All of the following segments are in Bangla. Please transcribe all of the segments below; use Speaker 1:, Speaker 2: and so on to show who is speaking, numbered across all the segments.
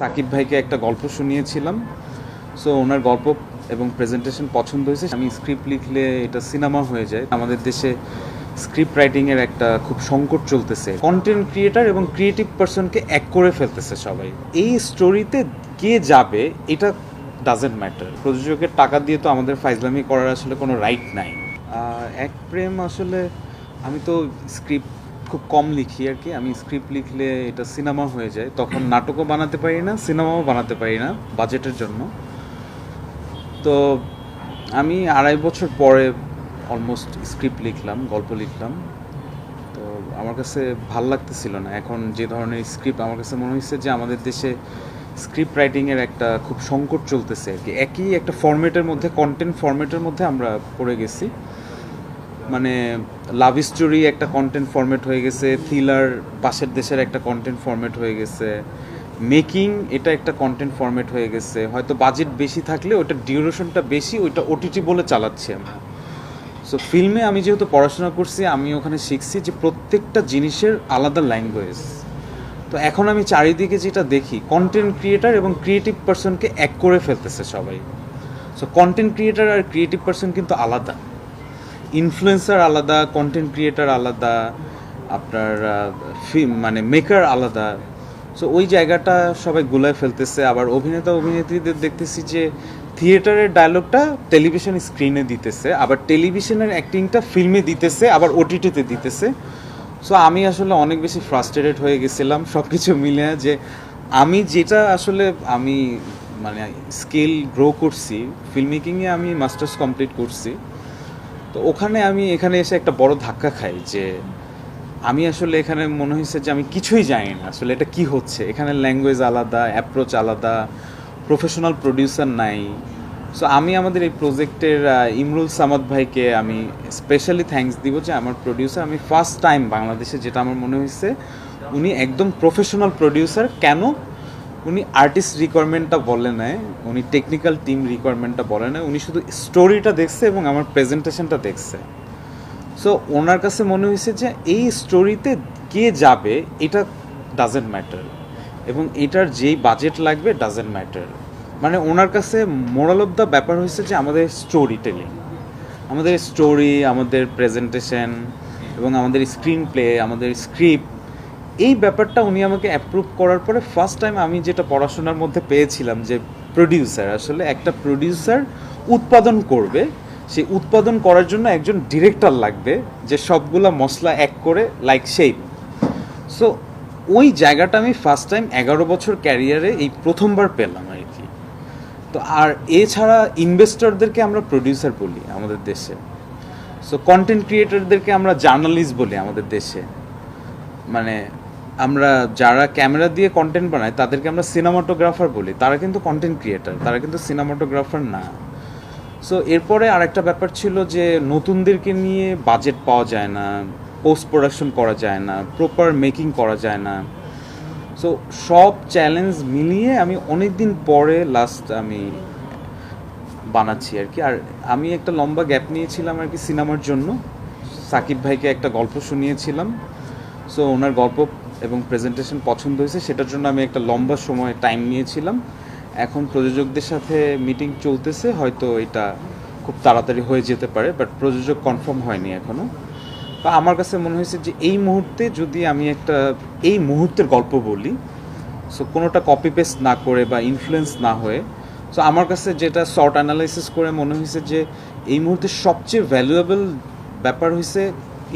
Speaker 1: সাকিব ভাইকে একটা গল্প শুনিয়েছিলাম। সো ওনার গল্প এবং প্রেজেন্টেশন পছন্দ হয়েছে। আমি স্ক্রিপ্ট লিখলে এটা সিনেমা হয়ে যায়। আমাদের দেশে স্ক্রিপ্ট রাইটিংয়ের একটা খুব সংকট চলতেছে। কন্টেন্ট ক্রিয়েটার এবং ক্রিয়েটিভ পার্সনকে এক করে ফেলতেছে সবাই। এই স্টোরিতে কে যাবে, এটা ডাজেন্ট ম্যাটার প্রযোজকের টাকা দিয়ে তো আমাদের ফাইজলামি করার আসলে কোনো রাইট নাই। এক প্রেম আসলে আমি তো স্ক্রিপ্ট খুব কম লিখি আর কি। আমি স্ক্রিপ্ট লিখলে এটা সিনেমা হয়ে যায়। তখন নাটকও বানাতে পারি না সিনেমাও বানাতে পারি না বাজেটের জন্য। তো আমি আড়াই বছর পরে অলমোস্ট স্ক্রিপ্ট লিখলাম, গল্প লিখলাম। তো আমার কাছে ভালো লাগতেছিল না। এখন যে ধরনের স্ক্রিপ্ট আমার কাছে মনে হয়েছে যে আমাদের দেশে স্ক্রিপ্ট রাইটিংয়ের একটা খুব সংকট চলতেছে আর কি। একই একটা ফরম্যাটের মধ্যে কন্টেন্ট ফরম্যাটের মধ্যে আমরা পড়ে গেছি। মানে লাভ স্টোরি একটা কন্টেন্ট ফরম্যাট হয়ে গেছে থ্রিলার পাশের দেশের একটা কন্টেন্ট ফরম্যাট হয়ে গেছে মেকিং এটা একটা কন্টেন্ট ফরম্যাট হয়ে গেছে, হয়তো বাজেট বেশি থাকলে ওটা ডিউরেশনটা বেশি, ওইটা ওটিটি বলে চালাচ্ছি আমরা। সো ফিল্মে আমি যেহেতু পড়াশোনা করছি, আমি ওখানে শিখছি যে প্রত্যেকটা জিনিসের আলাদা ল্যাঙ্গুয়েজ তো এখন আমি চারিদিকে যেটা দেখি কন্টেন্ট ক্রিয়েটার এবং ক্রিয়েটিভ পার্সনকে এক করে ফেলতেছে সবাই। সো কন্টেন্ট ক্রিয়েটার আর ক্রিয়েটিভ পার্সন কিন্তু আলাদা। ইনফ্লুয়েন্সার আলাদা কন্টেন্ট ক্রিয়েটার আলাদা, আপনার ফিল্ম মানে মেকার আলাদা। সো ওই জায়গাটা সবাই গুলায় ফেলতেছে। আবার অভিনেতা, অভিনেত্রীদের দেখতেছি যে থিয়েটারের ডায়লগটা টেলিভিশন স্ক্রিনে দিতেছে, আবার টেলিভিশনের অ্যাক্টিংটা ফিল্মে দিতেছে, আবার ওটিটিতে দিতেছে। সো আমি আসলে অনেক বেশি ফ্রাস্ট্রেটেড হয়ে গেছিলাম সব কিছু মিলে যে আমি যেটা আসলে আমি মানে স্কিল গ্রো করছি ফিল্ম মেকিংয়ে আমি মাস্টার্স কমপ্লিট করছি। তো ওখানে আমি এখানে এসে একটা বড় ধাক্কা খাই যে আমি আসলে এখানে মনে হয়েছে যে আমি কিছুই জানি না। আসলে এটা কি হচ্ছে? এখানে ল্যাঙ্গুয়েজ আলাদা অ্যাপ্রোচ আলাদা প্রফেশনাল প্রডিউসার নাই। সো আমি আমাদের এই প্রজেক্টের ইমরুল সামাদ ভাইকে আমি স্পেশালি থ্যাঙ্কস দিব যে আমার প্রডিউসার আমি ফার্স্ট টাইম বাংলাদেশে যেটা আমার মনে হয়েছে, উনি একদম প্রফেশনাল প্রডিউসার কেন? উনি আর্টিস্ট রিকোয়ারমেন্টটা বলে নেয় উনি টেকনিক্যাল টিম রিকোয়ারমেন্টটা বলে নেয় উনি শুধু স্টোরিটা দেখছে এবং আমার প্রেজেন্টেশনটা দেখছে। সো ওনার কাছে মনে হয়েছে যে এই স্টোরিতে কে যাবে, এটা ডাজেন্ট ম্যাটার এবং এটার যেই বাজেট লাগবে ডাজেন্ট ম্যাটার মানে ওনার কাছে মোরাল অফ দ্য ব্যাপার হয়েছে যে আমাদের স্টোরি টেলিং আমাদের স্টোরি আমাদের প্রেজেন্টেশন এবং আমাদের স্ক্রিন প্লে আমাদের স্ক্রিপ্ট এই ব্যাপারটা উনি আমাকে অ্যাপ্রুভ করার পরে ফার্স্ট টাইম আমি যেটা পড়াশোনার মধ্যে পেয়েছিলাম যে প্রডিউসার আসলে একটা প্রডিউসার উৎপাদন করবে সেই উৎপাদন করার জন্য একজন ডিরেক্টর লাগবে, যে সবগুলা মশলা এক করে লাইক শেপ সো ওই জায়গাটা আমি ফার্স্ট টাইম এগারো বছর ক্যারিয়ারে এই প্রথমবার পেলাম আর কি। তো আর এছাড়া ইনভেস্টরদেরকে আমরা প্রডিউসার বলি আমাদের দেশে। সো কন্টেন্ট ক্রিয়েটরদেরকে আমরা জার্নালিস্ট বলি আমাদের দেশে। মানে আমরা যারা ক্যামেরা দিয়ে কন্টেন্ট বানায়, তাদেরকে আমরা সিনেমাটোগ্রাফার বলি। তারা কিন্তু কন্টেন্ট ক্রিয়েটার তারা কিন্তু সিনেমাটোগ্রাফার না। সো এরপরে আরেকটা ব্যাপার ছিল যে নতুনদেরকে নিয়ে বাজেট পাওয়া যায় না পোস্ট প্রোডাকশন করা যায় না প্রপার মেকিং করা যায় না। সো সব চ্যালেঞ্জ মিলিয়ে আমি অনেক দিন পরে লাস্ট আমি বানাচ্ছি আর কি। আর আমি একটা লম্বা গ্যাপ নিয়েছিলাম আর কি সিনেমার জন্য। সাকিব ভাইকে একটা গল্প শুনিয়েছিলাম। সো ওনার গল্প এবং প্রেজেন্টেশন পছন্দ হয়েছে, সেটার জন্য আমি একটা লম্বা সময় টাইম নিয়েছিলাম। এখন প্রযোজকদের সাথে মিটিং চলতেছে, হয়তো এটা খুব তাড়াতাড়ি হয়ে যেতে পারে বাট প্রযোজক কনফার্ম হয়নি এখনও তো আমার কাছে মনে হয়েছে যে এই মুহূর্তে যদি আমি একটা, এই মুহূর্তের গল্প বলি সো কোনোটা কপি পেস্ট না করে বা ইনফ্লুয়েন্স না হয়ে সো আমার কাছে যেটা শর্ট অ্যানালাইসিস করে মনে হয়েছে যে এই মুহূর্তে সবচেয়ে ভ্যালুয়েবল ব্যাপার হয়েছে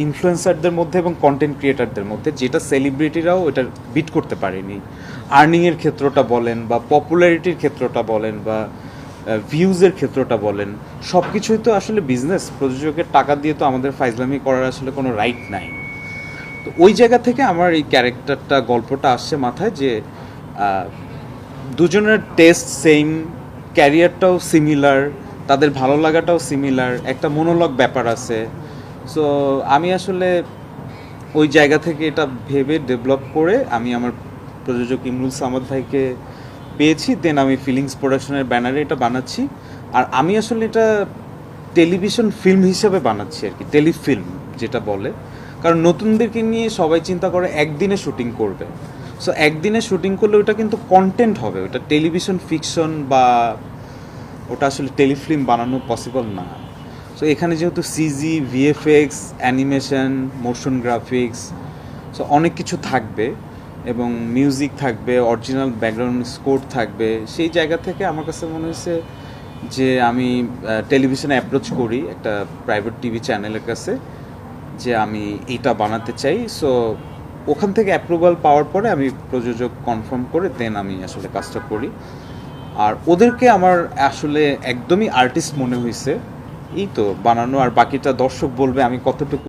Speaker 1: ইনফ্লুয়েন্সারদের মধ্যে এবং কন্টেন্ট ক্রিয়েটারদের মধ্যে, যেটা সেলিব্রিটিরাও এটা বিট করতে পারেনি। আর্নিংয়ের ক্ষেত্রটা বলেন বা পপুলারিটির ক্ষেত্রটা বলেন বা ভিউজের ক্ষেত্রটা বলেন সব কিছুই তো আসলে বিজনেস প্রযোজকের টাকা দিয়ে তো আমাদের ফাইজলামি করার আসলে কোনো রাইট নাই। তো ওই জায়গা থেকে আমার এই ক্যারেক্টারটা গল্পটা আসছে মাথায় যে দুজনের টেস্ট সেম ক্যারিয়ারটাও সিমিলার তাদের ভালো লাগাটাও সিমিলার একটা মনোলগ ব্যাপার আছে। সো আমি আসলে ওই জায়গা থেকে এটা ভেবে ডেভেলপ করে আমি আমার প্রযোজক ইমরুল সামাদ ভাইকে পেয়েছি দেন আমি ফিলিংস প্রোডাকশনের ব্যানারে এটা বানাচ্ছি। আর আমি আসলে এটা টেলিভিশন ফিল্ম হিসেবে বানাচ্ছি আর কি, টেলিফিল্ম যেটা বলে। কারণ নতুনদেরকে নিয়ে সবাই চিন্তা করে একদিনে শুটিং করবে। সো একদিনে শুটিং করলে ওটা কিন্তু কন্টেন্ট হবে, ওটা টেলিভিশন ফিকশন বা ওটা আসলে টেলিফিল্ম বানানো পসিবল না। সো এখানে যেহেতু CG VFX animation motion graphics so অনেক কিছু থাকবে এবং মিউজিক থাকবে অরিজিনাল ব্যাকগ্রাউন্ড স্কোর থাকবে। সেই জায়গা থেকে আমার কাছে মনে হয়েছে যে আমি টেলিভিশনে অ্যাপ্রোচ করি একটা প্রাইভেট টিভি চ্যানেলের কাছে, যে আমি এটা বানাতে চাই। সো ওখান থেকে অ্যাপ্রুভাল পাওয়ার পরে আমি প্রযোজক কনফার্ম করে দেন আমি আসলে কাজটা করি। আর ওদেরকে আমার আসলে একদমই আর্টিস্ট মনে হয়েছে। এই তো বানানো আর বাকিটা দর্শক বলবে আমি কতটুকু